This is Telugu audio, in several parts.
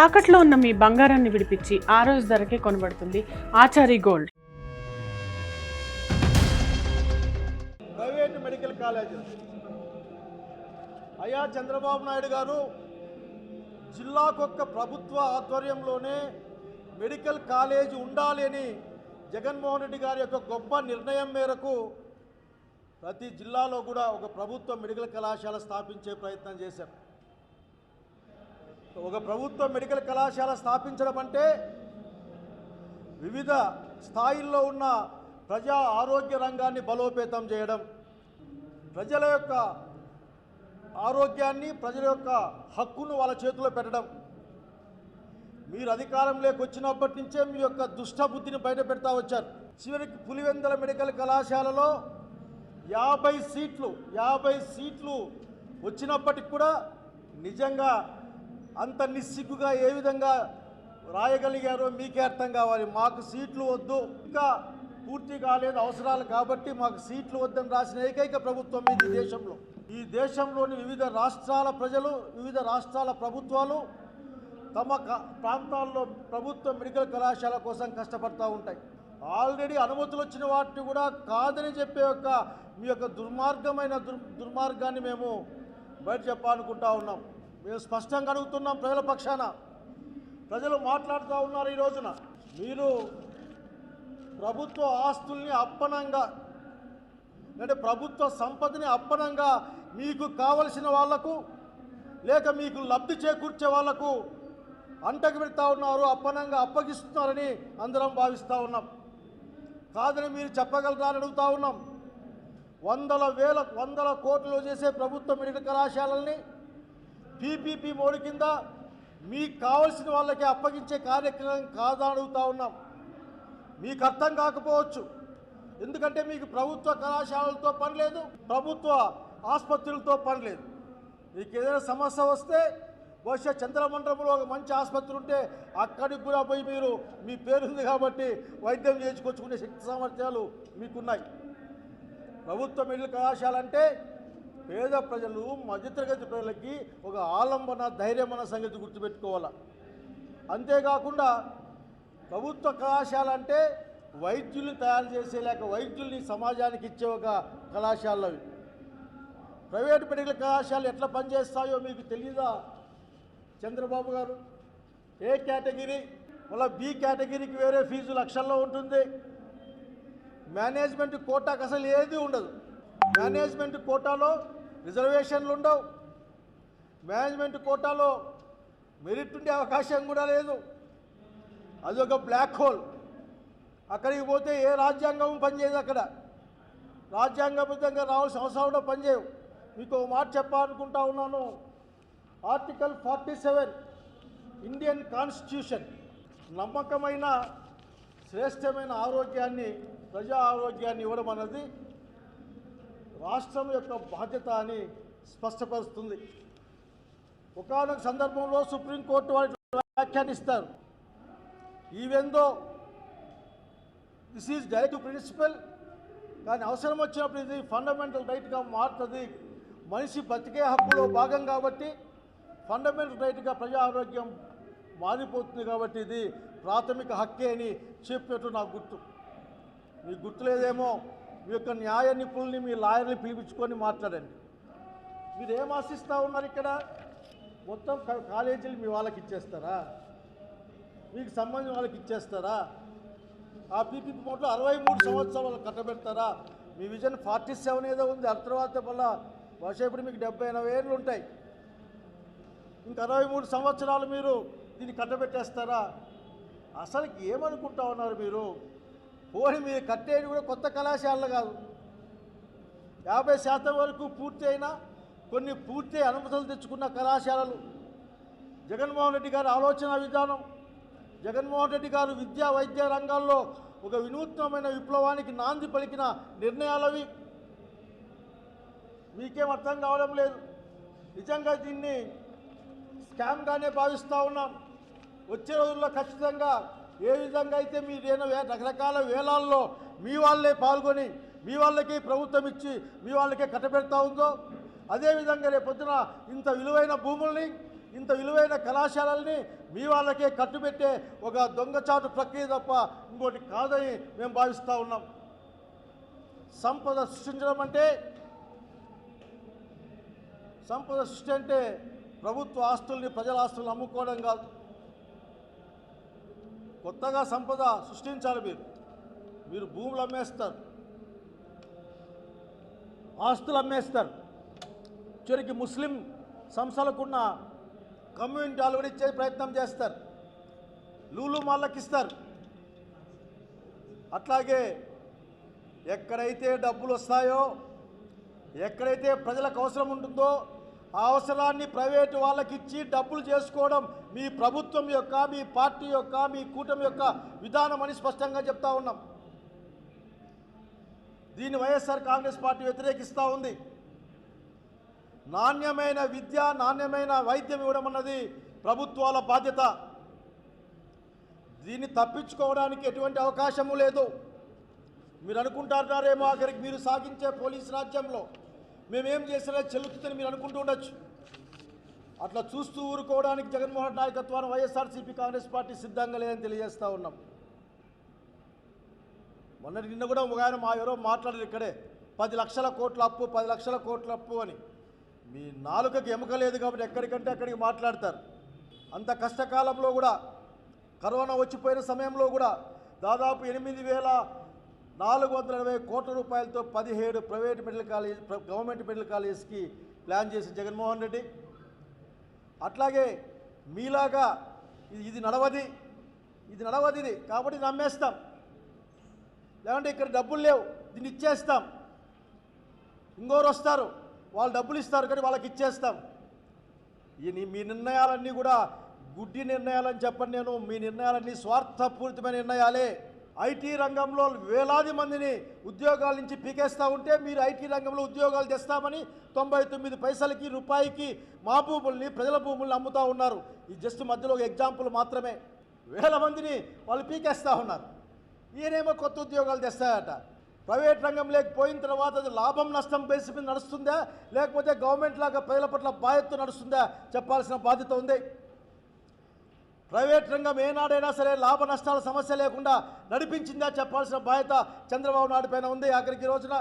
తాకట్లో ఉన్న మీ బంగారాన్ని విడిపించి ఆ రోజు ధరకే కొనబడుతుంది Achari gold. Private medical college. అయ్యా చంద్రబాబు నాయుడు గారు జిల్లాకొక్క ప్రభుత్వ ఆధ్వర్యంలోనే మెడికల్ కాలేజ్ ఉండాలి అని జగన్మోహన్ రెడ్డి గారి యొక్క గొప్ప నిర్ణయం మేరకు ప్రతి జిల్లాలో కూడా ఒక ప్రభుత్వ మెడికల్ కళాశాల స్థాపించే ప్రయత్నం చేశారు ఒక ప్రభుత్వ మెడికల్ కళాశాల స్థాపించడం అంటే వివిధ స్థాయిల్లో ఉన్న ప్రజా ఆరోగ్య రంగాన్ని బలోపేతం చేయడం. ప్రజల యొక్క ఆరోగ్యాన్ని ప్రజల యొక్క హక్కును వాళ్ళ చేతిలో పెట్టడం. మీరు అధికారంలోకి వచ్చినప్పటి నుంచే మీ యొక్క దుష్ట బుద్ధిని బయట పెడతా వచ్చారు. చివరికి పులివెందల మెడికల్ కళాశాలలో యాభై సీట్లు యాభై సీట్లు వచ్చినప్పటికి కూడా నిజంగా అంత నిస్సిగ్గుగా ఏ విధంగా రాయగలిగారో మీకే అర్థం కావాలి. మాకు సీట్లు వద్దు. ఇంకా పూర్తి కాలేదు అవసరాలు కాబట్టి మాకు సీట్లు వద్దని రాసిన ఏకైక ప్రభుత్వం ఇది దేశంలో. ఈ దేశంలోని వివిధ రాష్ట్రాల ప్రజలు వివిధ రాష్ట్రాల ప్రభుత్వాలు తమ ప్రాంతాల్లో ప్రభుత్వ మెడికల్ కళాశాల కోసం కష్టపడతా ఉంటాయి. ఆల్రెడీ అనుమతులు వచ్చిన వాటిని కూడా కాదని చెప్పే యొక్క మీ యొక్క దుర్మార్గమైన దుర్ దుర్మార్గాన్ని మేము బయట చెప్పాలనుకుంటా ఉన్నాం. మేము స్పష్టంగా అడుగుతున్నాం ప్రజల పక్షాన. ప్రజలు మాట్లాడుతూ ఉన్నారు ఈ రోజున. మీరు ప్రభుత్వ ఆస్తుల్ని అప్పనంగా అంటే ప్రభుత్వ సంపదని అప్పనంగా మీకు కావలసిన వాళ్ళకు లేక మీకు లబ్ధి చేకూర్చే వాళ్ళకు అంటకు పెడతా ఉన్నారు అప్పనంగా అప్పగిస్తున్నారని అందరం భావిస్తూ ఉన్నాం. కాదని మీరు చెప్పగలరా అని అడుగుతా ఉన్నాం. వందల వేల వందల కోట్లు చేసే ప్రభుత్వ మెడికల్ కళాశాలల్ని పీపీపీ మోడీ కింద మీకు కావలసిన వాళ్ళకి అప్పగించే కార్యక్రమం కాదడుగుతా ఉన్నాం. మీకు అర్థం కాకపోవచ్చు. ఎందుకంటే మీకు ప్రభుత్వ కళాశాలలతో పని లేదు ప్రభుత్వ ఆసుపత్రులతో పని లేదు. మీకు ఏదైనా సమస్య వస్తే బహుశా చంద్రమండలంలో ఒక మంచి ఆసుపత్రి ఉంటే అక్కడికి కూడా పోయి మీరు మీ పేరుంది కాబట్టి వైద్యం చేయించుకొచ్చుకునే శక్తి సామర్థ్యాలు మీకున్నాయి. ప్రభుత్వ మెడికల్ కళాశాల అంటే పేద ప్రజలు మధ్యతరగతి ప్రజలకి ఒక ఆలంబన ధైర్యం అన్న సంగతి గుర్తుపెట్టుకోవాలి. అంతేకాకుండా ప్రభుత్వ కళాశాల అంటే వైద్యుల్ని తయారు చేసే లేక వైద్యుల్ని సమాజానికి ఇచ్చే ఒక కళాశాలవి ప్రైవేట్ మెడికల్ కళాశాలలు ఎట్లా పనిచేస్తాయో మీకు తెలియదా చంద్రబాబు గారు ఏ కేటగిరీ? మళ్ళీ బి కేటగిరీకి వేరే ఫీజు లక్షల్లో ఉంటుంది. మేనేజ్మెంట్ కోటాకు అసలు ఏది ఉండదు. మేనేజ్మెంట్ కోటాలో రిజర్వేషన్లు ఉండవు. మేనేజ్మెంట్ కోటాలో మెరిట్ ఉండే అవకాశం కూడా లేదు. అది ఒక బ్లాక్ హోల్ అక్కడికి పోతే ఏ రాజ్యాంగం పనిచేయదు అక్కడ. రాజ్యాంగబద్ధంగా రావాల్సిన అవసరం కూడా పనిచేయవు. మీకు మాట చెప్పాలనుకుంటా ఉన్నాను. Article forty seven Indian constitution నమ్మకమైన శ్రేష్టమైన ఆరోగ్యాన్ని ప్రజా ఆరోగ్యాన్ని ఇవ్వడం అన్నది రాష్ట్రం యొక్క బాధ్యత అని స్పష్టపరుస్తుంది. ఒకనొక సందర్భంలో సుప్రీంకోర్టు వారి వ్యాఖ్యానిస్తారు. ఈవెందో దిస్ ఈజ్ డైరెక్ట్ ప్రిన్సిపల్ కానీ అవసరం వచ్చినప్పుడు ఇది ఫండమెంటల్ రైట్గా మారుతుంది. మనిషి బతికే హక్కులో భాగం కాబట్టి ఫండమెంటల్ రైట్గా ప్రజా ఆరోగ్యం మారిపోతుంది కాబట్టి ఇది ప్రాథమిక హక్కే అని చెప్పినట్టు నాకు గుర్తు. మీకు గుర్తులేదేమో మీ యొక్క న్యాయ నిపుణుల్ని మీ లాయర్ని పిలిపించుకొని మాట్లాడండి. మీరు ఏం ఆశిస్తూ ఉన్నారు ఇక్కడ? మొత్తం కాలేజీలు మీ వాళ్ళకి ఇచ్చేస్తారా? మీకు సంబంధించిన వాళ్ళకి ఇచ్చేస్తారా? ఆ పీపీపీ మోట్లో అరవై మూడు సంవత్సరాలు కట్టబెడతారా? మీ విజన్ ఫార్టీ సెవెన్ ఏదో ఉంది. ఆ తర్వాత మళ్ళా బహుశా ఇప్పుడు మీకు డెబ్బై ఎనభై ఏళ్ళు ఉంటాయి. ఇంకా అరవై మూడు సంవత్సరాలు మీరు దీన్ని కట్టబెట్టేస్తారా? అసలుకి ఏమనుకుంటా ఉన్నారు మీరు? పోని మీరు కట్టేది కూడా కొత్త కళాశాలలు కాదు. యాభై శాతం వరకు పూర్తి అయినా కొన్ని పూర్తి అనుమతులు తెచ్చుకున్న కళాశాలలు. జగన్మోహన్ రెడ్డి గారి ఆలోచన విధానం. జగన్మోహన్ రెడ్డి గారు విద్యా వైద్య రంగాల్లో ఒక వినూత్నమైన విప్లవానికి నాంది పలికిన నిర్ణయాలవి మీకేం అర్థం కావడం లేదు. నిజంగా దీన్ని స్కామ్గానే భావిస్తూ ఉన్నాం. వచ్చే రోజుల్లో ఖచ్చితంగా ఏ విధంగా అయితే మీరేనో వే- రకరకాల వేలాల్లో మీ వాళ్ళే పాల్గొని మీ వాళ్ళకి ప్రభుత్వం ఇచ్చి మీ వాళ్ళకే కట్టబెడతా ఉందో అదేవిధంగా రేపొద్దున ఇంత విలువైన భూముల్ని ఇంత విలువైన కళాశాలల్ని మీ వాళ్ళకే కట్టుబెట్టే ఒక దొంగచాటు ప్రక్రియ తప్ప ఇంకోటి కాదని మేము భావిస్తూ ఉన్నాం. సంపద సృష్టించడం అంటే సంపద సృష్టి అంటే ప్రభుత్వ ఆస్తుల్ని ప్రజల ఆస్తుల్ని అమ్ముకోవడం కాదు. కొత్తగా సంపద సృష్టించాలి మీరు. మీరు భూములు అమ్మేస్తారు. ఆస్తులు అమ్మేస్తారు. చివరికి ముస్లిం సంస్థలకున్న కమ్యూనిటీ హాల్ కూడా ఇచ్చే ప్రయత్నం చేస్తారు. లూలు మాళ్ళకి ఇస్తారు. అట్లాగే ఎక్కడైతే డబ్బులు వస్తాయో ఎక్కడైతే ప్రజలకు అవసరం ఉంటుందో ఆ అవసరాన్ని ప్రైవేటు వాళ్ళకి ఇచ్చి డబ్బులు చేసుకోవడం మీ ప్రభుత్వం యొక్క మీ పార్టీ యొక్క మీ కూటమి యొక్క విధానం అని స్పష్టంగా చెప్తా ఉన్నాం. దీన్ని వైఎస్ఆర్ కాంగ్రెస్ పార్టీ వ్యతిరేకిస్తూ ఉంది. నాణ్యమైన విద్య నాణ్యమైన వైద్యం ఇవ్వడం అన్నది ప్రభుత్వాల బాధ్యత. దీన్ని తప్పించుకోవడానికి ఎటువంటి అవకాశము లేదు. మీరు అనుకుంటారేమో ఆఖరికి మీరు సాగించే పోలీస్ రాజ్యంలో. మేమేం చేసినా చెల్లుతుందని మీరు అనుకుంటూ ఉండొచ్చు. అట్లా చూస్తూ ఊరుకోవడానికి జగన్మోహన్ నాయకత్వాన్ని వైఎస్ఆర్సీపీ కాంగ్రెస్ పార్టీ సిద్ధంగా లేదని తెలియజేస్తూ ఉన్నాం. మొన్నటి నిన్న కూడా ఒక ఆయన మా ఎవరో మాట్లాడారు ఇక్కడే. పది లక్షల కోట్ల అప్పు పది లక్షల కోట్ల అప్పు అని. మీ నాలుకకి ఎముక లేదు కాబట్టి ఎక్కడికంటే అక్కడికి మాట్లాడతారు. అంత కష్టకాలంలో కూడా కరోనా వచ్చిపోయిన సమయంలో కూడా దాదాపు ఎనిమిది వేల నాలుగు వందల ఇరవై కోట్ల రూపాయలతో పదిహేడు private medical college government medical కాలేజెస్కి plan చేసిన జగన్మోహన్ రెడ్డి. అట్లాగే మీలాగా ఇది ఇది నడవది ఇది కాబట్టి నమ్మేస్తాం. లేదంటే ఇక్కడ డబ్బులు లేవు దీన్ని ఇచ్చేస్తాం. ఇంకోరు వస్తారు వాళ్ళు డబ్బులు ఇస్తారు కానీ వాళ్ళకి ఇచ్చేస్తాం. ఈ మీ నిర్ణయాలన్నీ కూడా గుడ్డి నిర్ణయాలని చెప్పండి నేను మీ నిర్ణయాలన్నీ స్వార్థపూరితమైన నిర్ణయాలే. ఐటీ రంగంలో వేలాది మందిని ఉద్యోగాల నుంచి పీకేస్తూ ఉంటే మీరు ఐటీ రంగంలో ఉద్యోగాలు తెస్తామని తొంభై తొమ్మిది పైసలకి రూపాయికి మా భూముల్ని ప్రజల భూముల్ని అమ్ముతూ ఉన్నారు. ఈ జస్ట్ మధ్యలో ఒక ఎగ్జాంపుల్ మాత్రమే. వేల మందిని వాళ్ళు పీకేస్తూ ఉన్నారు. ఈయనేమో కొత్త ఉద్యోగాలు తెస్తాయట ప్రైవేట్ రంగంలోకి పోయిన తర్వాత అది లాభం నష్టం బేసి మీద నడుస్తుందా? లేకపోతే గవర్నమెంట్ లాగా ప్రజల పట్ల బాధ్యత నడుస్తుందా? చెప్పాల్సిన బాధ్యత ఉంది. ప్రైవేట్ రంగం ఏనాడైనా సరే లాభ నష్టాల సమస్య లేకుండా నడిపించిందా చెప్పాల్సిన బాధ్యత చంద్రబాబు నాయుడు పైన ఉంది. ఆఖరికి రోజున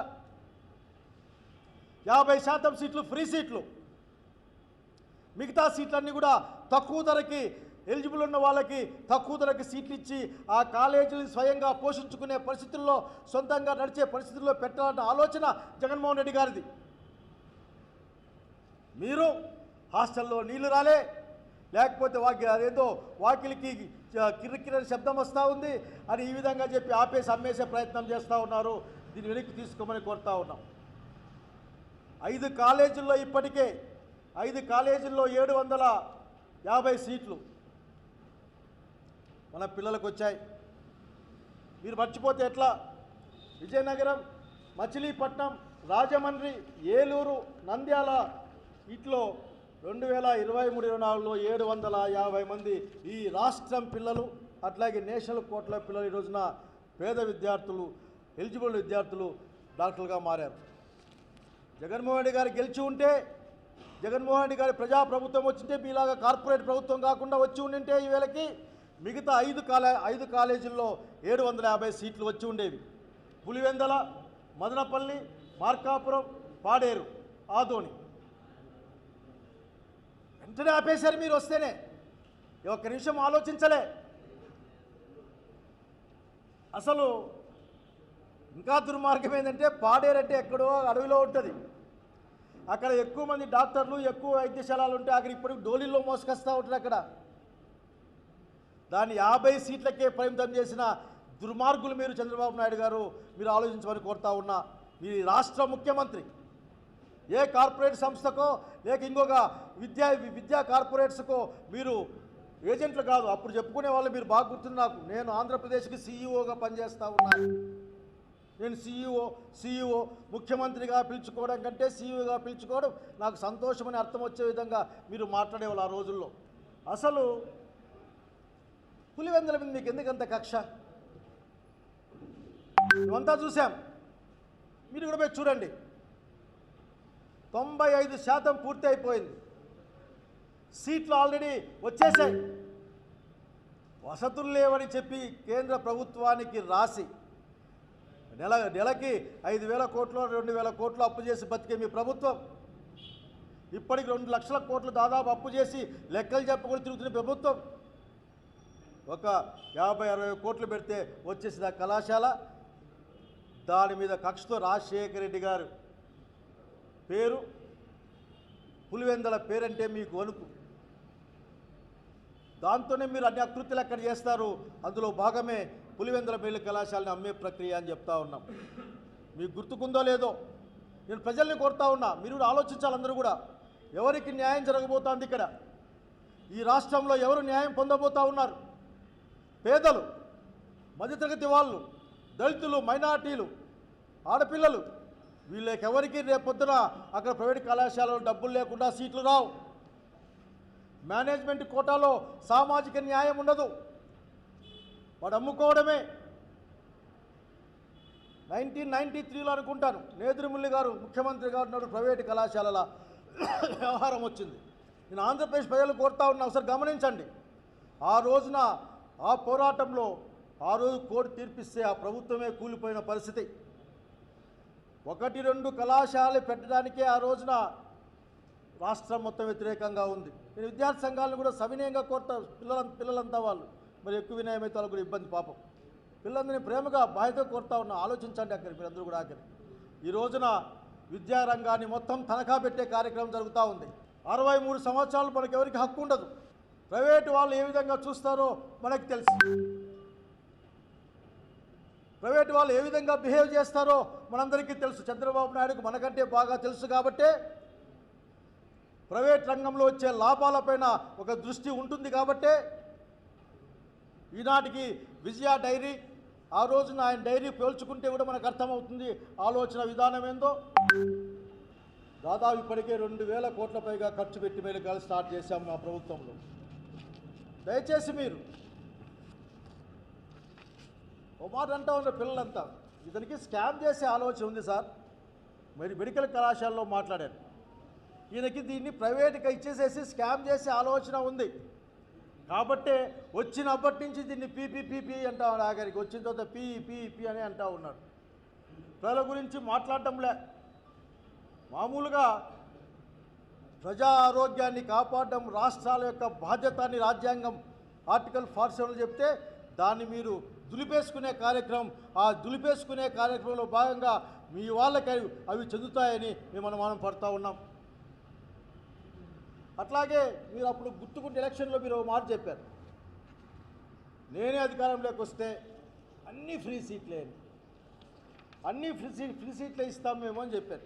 యాభై శాతం సీట్లు ఫ్రీ సీట్లు. మిగతా సీట్లన్నీ కూడా తక్కువ ధరకి ఎలిజిబుల్ ఉన్న వాళ్ళకి తక్కువ ధరకి సీట్లు ఇచ్చి ఆ కాలేజీని స్వయంగా పోషించుకునే పరిస్థితుల్లో సొంతంగా నడిచే పరిస్థితుల్లో పెట్టాలన్న ఆలోచన జగన్మోహన్ రెడ్డి గారిది. మీరు హాస్టల్లో నీళ్ళు రాలే లేకపోతే వాకి అదేదో వాకిలికి చ- శబ్దం వస్తూ ఉంది అని ఈ విధంగా చెప్పి ఆపేసి అమ్మేసే ప్రయత్నం చేస్తూ ఉన్నారు. దీన్ని వెనక్కి తీసుకోమని కోరుతా ఉన్నాం. ఐదు కాలేజీల్లో ఇప్పటికే ఐదు కాలేజీల్లో ఏడు వందల యాభై సీట్లు మన పిల్లలకు వచ్చాయి. మీరు మర్చిపోతే ఎట్లా? విజయనగరం మచిలీపట్నం రాజమండ్రి ఏలూరు నంద్యాల ఇట్లో రెండు వేల ఇరవై మూడు ఇరవై నాలుగులో ఏడు వందల యాభై మంది ఈ రాష్ట్రం పిల్లలు అట్లాగే నేషనల్ కోట్ల పిల్లలు ఈ రోజున పేద విద్యార్థులు ఎలిజిబుల్ విద్యార్థులు డాక్టర్లుగా మారారు. జగన్మోహన్ రెడ్డి గారు గెలిచి ఉంటే జగన్మోహన్ రెడ్డి గారి ప్రజా ప్రభుత్వం వచ్చింటే మీలాగా కార్పొరేట్ ప్రభుత్వం కాకుండా వచ్చి ఉండింటే ఈ మిగతా ఐదు కాలే ఐదు కాలేజీల్లో ఏడు వందల యాభై సీట్లు వచ్చి ఉండేవి. పులివెందల మదనపల్లి మార్కాపురం పాడేరు ఆదోని. వెంటనే ఆపేశారు మీరు వస్తేనే. ఒక్క నిమిషం ఆలోచించలే. అసలు ఇంకా దుర్మార్గం ఏంటంటే పాడేరంటే ఎక్కడో అడవిలో ఉంటుంది. అక్కడ ఎక్కువ మంది డాక్టర్లు ఎక్కువ వైద్యశాలలు ఉంటే అక్కడ ఇప్పటికి డోలీల్లో మోసుకొస్తూ ఉంటారు అక్కడ. దాన్ని యాభై సీట్లకే పరిమితం చేసిన దుర్మార్గులు మీరు చంద్రబాబు నాయుడు గారు మీరు ఆలోచించమని కోరుతా ఉన్నా. మీ రాష్ట్ర ముఖ్యమంత్రి ఏ కార్పొరేట్ సంస్థకో లేక ఇంకొక విద్యా విద్యా కార్పొరేట్స్కో మీరు ఏజెంట్లు కాదు. అప్పుడు చెప్పుకునే వాళ్ళు మీరు బాగా గుర్తుంది నాకు. నేను ఆంధ్రప్రదేశ్కి సీఈఓగా పనిచేస్తూ ఉన్నాను. నేను సీఈఓ సీఈఓ ముఖ్యమంత్రిగా పిలుచుకోవడం కంటే సీఈఓగా పిలుచుకోవడం నాకు సంతోషమని అర్థం వచ్చే విధంగా మీరు మాట్లాడేవాళ్ళు ఆ రోజుల్లో. అసలు పులివెందుల మీద మీకు ఎందుకంత కక్ష? ఇవంతా చూసాం మీరు కూడా పోయి చూడండి. తొంభై ఐదు శాతం పూర్తి అయిపోయింది సీట్లు ఆల్రెడీ వచ్చేసాయి వసతులు లేవని చెప్పి కేంద్ర ప్రభుత్వానికి రాసి నెల నెలకి ఐదు వేల కోట్లు రెండు వేల కోట్లు అప్పు చేసి బతికే మీ ప్రభుత్వం. ఇప్పటికి రెండు లక్షల కోట్లు దాదాపు అప్పు చేసి లెక్కలు చెప్పకుండా తిరుగుతున్న ప్రభుత్వం. ఒక యాభై అరవై కోట్లు పెడితే వచ్చేసిన ఆ కళాశాల. దాని మీద కక్షతో రాజశేఖర రెడ్డి గారు పేరు పులివెందల పేరంటే మీకు వణుకు. దాంతోనే మీరు అన్ని అకృత్యాలు ఎక్కడ చేస్తారు? అందులో భాగమే పులివెందల మేలు కళాశాలని అమ్మే ప్రక్రియ అని చెప్తా ఉన్నాం. మీకు గుర్తుకుందో లేదో నేను ప్రజల్ని కోరుతా ఉన్నా మీరు కూడా ఆలోచించాలి అందరూ కూడా. ఎవరికి న్యాయం జరగబోతోంది ఇక్కడ? ఈ రాష్ట్రంలో ఎవరు న్యాయం పొందబోతా ఉన్నారు? పేదలు మధ్యతరగతి వాళ్ళు దళితులు మైనార్టీలు ఆడపిల్లలు వీళ్ళకి ఎవరికి రేపొద్దున అక్కడ ప్రైవేట్ కళాశాలలో డబ్బులు లేకుండా సీట్లు రావు? మేనేజ్మెంట్ కోటాలో సామాజిక న్యాయం ఉండదు. వాడు అమ్ముకోవడమే. నైన్టీన్ నైన్టీ త్రీలో అనుకుంటాను. నేదురుముల్లి గారు ముఖ్యమంత్రి గారు ఉన్నాడు ప్రైవేటు కళాశాలల వ్యవహారం వచ్చింది. నేను ఆంధ్రప్రదేశ్ ప్రజలు కోరుతా ఉన్నా ఒకసారి గమనించండి. ఆ రోజున ఆ పోరాటంలో ఆ రోజు కోర్టు తీర్పిస్తే ఆ ప్రభుత్వమే కూలిపోయిన పరిస్థితి. ఒకటి రెండు కళాశాలలు పెట్టడానికే ఆ రోజున రాష్ట్రం మొత్తం వ్యతిరేకంగా ఉంది. నేను విద్యార్థి సంఘాలను కూడా సవినయంగా కోరుతా పిల్లల పిల్లలంతా వాళ్ళు. మరి ఎక్కువ వినయం అయితే వాళ్ళకు ఇబ్బంది పాపం. పిల్లలందరినీ ప్రేమగా బాధ్యత కోరుతా ఉన్నా ఆలోచించండి అక్కడ మీరందరూ కూడా అక్కడ ఈ రోజున విద్యారంగాన్ని మొత్తం తనఖా పెట్టే కార్యక్రమం జరుగుతూ ఉంది. అరవై మూడు సంవత్సరాలు మనకు ఎవరికి హక్కు ఉండదు. ప్రైవేటు వాళ్ళు ఏ విధంగా చూస్తారో మనకు తెలుసు. ప్రైవేట్ వాళ్ళు ఏ విధంగా బిహేవ్ చేస్తారో మనందరికీ తెలుసు. చంద్రబాబు నాయుడుకు మనకంటే బాగా తెలుసు కాబట్టే ప్రైవేట్ రంగంలో వచ్చే లాభాలపైన ఒక దృష్టి ఉంటుంది కాబట్టే ఈనాటికి విజయ డైరీ ఆ రోజున ఆయన డైరీ పేల్చుకుంటే కూడా మనకు అర్థమవుతుంది ఆలోచన విధానం ఏందో. దాదాపు ఇప్పటికే రెండు వేల కోట్ల పైగా ఖర్చు పెట్టి మేలుకాలు స్టార్ట్ చేశాము మా ప్రభుత్వంలో. దయచేసి మీరు ఓ మాట అంటా ఉన్న పిల్లలంతా ఇతనికి స్కామ్ చేసే ఆలోచన ఉంది సార్. మరి మెడికల్ కళాశాలలో మాట్లాడాను. ఈయనకి దీన్ని ప్రైవేట్గా ఇచ్చేసేసి స్కామ్ చేసే ఆలోచన ఉంది. కాబట్టే వచ్చినప్పటి నుంచి దీన్ని పీపీ పీపీ అంటా ఆఖరికి వచ్చిన తర్వాత పీ అని అంటా ఉన్నాడు ప్రజల గురించి మాట్లాడటంలే మామూలుగా ప్రజా ఆరోగ్యాన్ని కాపాడడం రాష్ట్రాల యొక్క బాధ్యత అని రాజ్యాంగం ఆర్టికల్ ఫార్టీ సెవెన్ చెప్తే దాన్ని మీరు దులిపేసుకునే కార్యక్రమం ఆ దులిపేసుకునే కార్యక్రమంలో భాగంగా మీ వాళ్ళకి అవి చెందుతాయని మేము అనుమానం పడుతూ ఉన్నాం. అట్లాగే మీరు అప్పుడు గుర్తుకుంటే ఎలక్షన్లో మీరు ఒక మాట చెప్పారు. నేనే అధికారంలోకి వస్తే అన్ని ఫ్రీ సీట్లే అన్నీ అన్ని ఫ్రీ సీట్ ఫ్రీ సీట్లే ఇస్తాం మేము అని చెప్పారు.